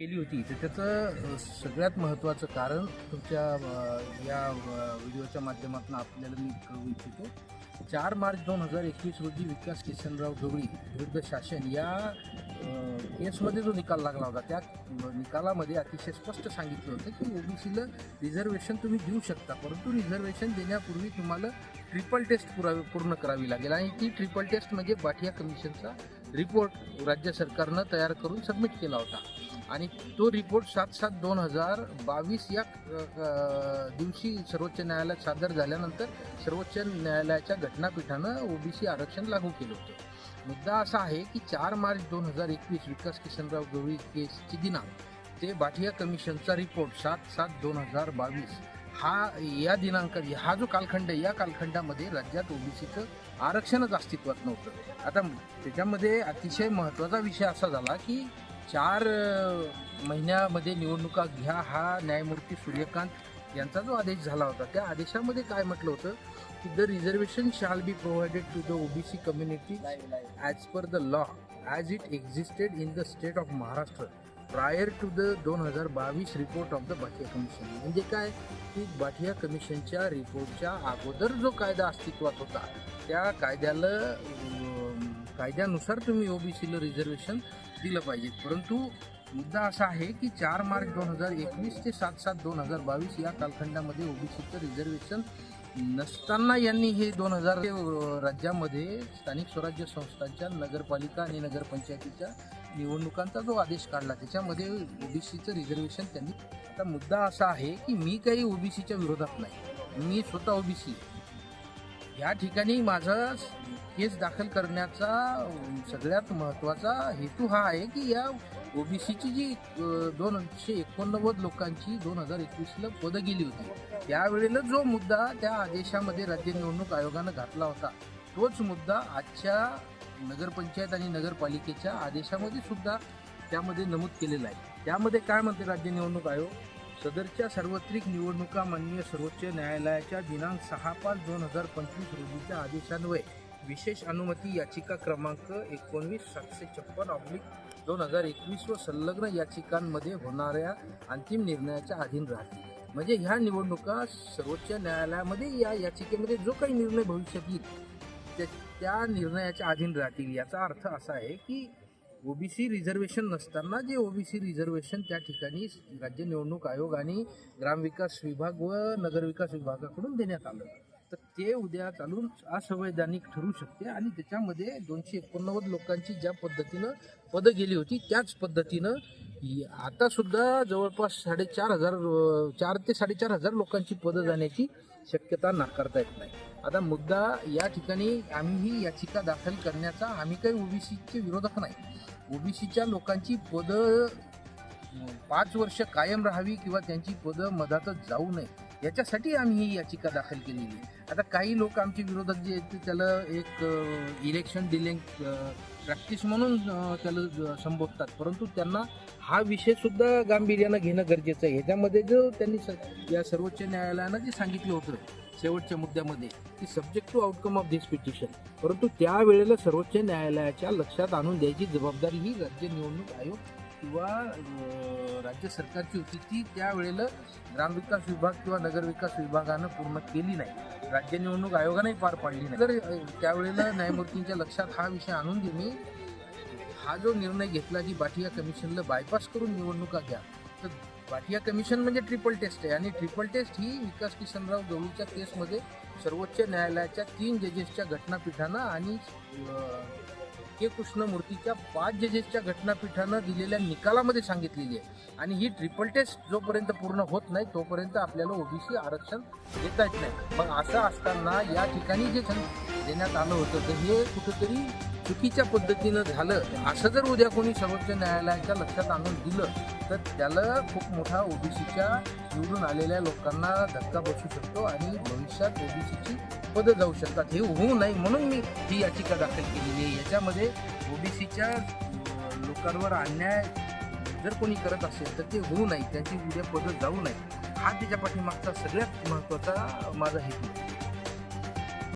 केली होती. तर त्याचं सगळ्यात महत्त्वाचं कारण तुमच्या या व्हिडिओच्या माध्यमातून आपल्याला मी कळवू इच्छितो. चार मार्च दोन हजार एकवीस रोजी विकास किशनराव गवळी विरुद्ध शासन या केसमध्ये जो निकाल लागला होता त्या निकालामध्ये अतिशय स्पष्ट सांगितलं होतं की ओबीसीला रिझर्वेशन तुम्ही देऊ शकता परंतु रिझर्वेशन देण्यापूर्वी तुम्हाला ट्रिपल टेस्ट पुरावे पूर्ण करावी लागेल. आणि ती ट्रिपल टेस्ट म्हणजे बाठिया कमिशनचा रिपोर्ट राज्य सरकारनं तयार करून सबमिट केला होता. आणि तो रिपोर्ट सात सात दोन हजार बावीस या दिवशी सर्वोच्च न्यायालयात सादर झाल्यानंतर सर्वोच्च न्यायालयाच्या घटनापीठानं ओबीसी आरक्षण लागू केलं होतं. मुद्दा असा आहे की चार मार्च दोन हजार एकवीस विकास किसनराव गवळी केसची दिनांक ते बाठिया कमिशनचा रिपोर्ट सात सात दोन हजार बावीस. हा या दिनांक हा जो कालखंड आहे या कालखंडामध्ये राज्यात ओबीसीचं आरक्षणच अस्तित्वात नव्हतं. आता त्याच्यामध्ये अतिशय महत्त्वाचा विषय असा झाला की चार महिन्यामध्ये निवडणुका घ्या हा न्यायमूर्ती सूर्यकांत यांचा जो आदेश झाला होता. त्या आदेशामध्ये काय म्हटलं होतं? की the reservation shall be provided to the OBC community as per the law as it existed in the state of Maharashtra prior to the दोन हजार बावीस report of the Bathia commission. म्हणजे काय? की बाठिया कमिशनच्या रिपोर्टच्या अगोदर जो कायदा अस्तित्वात होता त्या कायद्याला कायद्यानुसार तुम्ही ओबीसीला रिझर्वेशन दिलं पाहिजे. परंतु मुद्दा असा आहे की चार मार्च दोन हजार एकवीस ते सात सात दोन हजार बावीस या कालखंडामध्ये ओबीसीचं रिझर्वेशन नसताना यांनी हे दोन हजार राज्यामध्ये स्थानिक स्वराज्य संस्थांच्या नगरपालिका आणि नगरपंचायतीच्या निवडणुकांचा जो आदेश काढला त्याच्यामध्ये ओबीसीचं रिझर्वेशन त्यांनी आता मुद्दा असा आहे की मी काही ओबीसीच्या विरोधात नाही. मी स्वतः ओबीसी या ठिकाणी माझा केस दाखल करण्याचा सगळ्यात महत्त्वाचा हेतू हा आहे की या ओबीसीची जी दोनशे एकोणनव्वद लोकांची दोन हजार एकवीसला पदं गेली होती. त्यावेळेला जो मुद्दा त्या आदेशामध्ये राज्य निवडणूक आयोगानं घातला होता तोच मुद्दा आजच्या नगरपंचायत आणि नगरपालिकेच्या आदेशामध्ये सुद्धा त्यामध्ये नमूद केलेला आहे. त्यामध्ये काय म्हणते राज्य निवडणूक आयोग? सदरच्या सार्वत्रिक निवडणुका माननीय सर्वोच्च न्यायालयाच्या दिनांक सहा पाच दोन हजार पंचवीस रोजीच्या आदेशान्वये विशेष अनुमती याचिका क्रमांक एकोणवीस सातशे छप्पन ऑब्लिक दोन हजार एकवीस व संलग्न याचिकांमध्ये होणाऱ्या अंतिम निर्णयाच्या अधीन राहतील. म्हणजे ह्या निवडणुका सर्वोच्च न्यायालयामध्ये या याचिकेमध्ये जो काही निर्णय भविष्यात येईल त्या- त्या निर्णयाच्या अधीन राहतील याचा अर्थ असा आहे की ओबीसी रिझर्वेशन नसताना जे ओबीसी रिझर्वेशन त्या ठिकाणी राज्य निवडणूक आयोग आणि ग्रामविकास विभाग व नगरविकास विभागाकडून देण्यात आलं. तर ते उद्या चालून असंवैधानिक ठरू शकते आणि त्याच्यामध्ये दोनशे एकोणनव्वद लोकांची ज्या पद्धतीनं पदं गेली होती त्याच पद्धतीनं आतासुद्धा आता सुद्धा जवळपास साडेचार हजार चार ते साडेचार हजार लोकांची पदं जाण्याची शक्यता नाकारता येत नाही. आता मुद्दा या ठिकाणी आम्ही ही याचिका दाखल करण्याचा आम्ही काही ओबीसीचे विरोधक नाही. ओबीसीच्या लोकांची पदं पाच वर्ष कायम राहावी किंवा त्यांची पदं मधातच जाऊ नये याच्यासाठी आम्ही ही याचिका दाखल केलेली आहे. आता काही लोक आमचे विरोधक जे आहेत ते त्याला एक इलेक्शन डिलिंग प्रॅक्टिस म्हणून त्याला संबोधतात. परंतु त्यांना हा विषय सुद्धा गांभीर्यानं घेणं गरजेचं आहे. ह्याच्यामध्ये जो त्यांनी स- या सर्वोच्च न्यायालयानं जे सांगितलं होतं शेवटच्या मुद्द्यामध्ये की subject to outcome of this petition परंतु त्यावेळेला सर्वोच्च न्यायालयाच्या लक्षात आणून द्यायची जबाबदारी ही राज्य निवडणूक आयोग किंवा राज्य सरकारची होती ती त्यावेळेला ग्रामविकास विभाग किंवा नगरविकास विभागानं पूर्ण केली नाही. राज्य निवडणूक आयोगानेही पार पाडली नाही. तर त्यावेळेला न्यायमूर्तींच्या लक्षात हा विषय आणून देणे हा जो निर्णय घेतला की बाटिया कमिशनला बायपास करून निवडणुका घ्या तर बाटिया कमिशन म्हणजे ट्रिपल टेस्ट आहे आणि ट्रिपल टेस्ट ही विकास किशनराव गवळीच्या केसमध्ये सर्वोच्च न्यायालयाच्या तीन जजेसच्या घटनापीठानं आणि के कृष्णमूर्तीच्या पाच जजेसच्या घटनापीठानं दिलेल्या निकालामध्ये सांगितलेली आहे. आणि ही ट्रिपल टेस्ट जोपर्यंत पूर्ण होत नाही तोपर्यंत आपल्याला ओबीसी आरक्षण देता येत नाही. मग असं असताना या ठिकाणी जे देण्यात आलं होतं. तर हे कुठंतरी चुकीच्या पद्धतीनं झालं. असं जर उद्या कोणी सर्वोच्च न्यायालयाच्या लक्षात आणून दिलं तर त्याला खूप मोठा ओबीसीच्या निवडून आलेल्या लोकांना धक्का बसू शकतो आणि भविष्यात ओबीसीची पदं जाऊ शकतात. हे होऊ नये म्हणून मी ही याचिका दाखल केलेली आहे. याच्यामध्ये ओबीसीच्या लोकांवर अन्याय जर कोणी करत असेल तर ते होऊ नये. त्यांची उद्या पदं जाऊ नये. हा त्याच्या पाठीमागचा सगळ्यात महत्त्वाचा माझा हेतू आहे.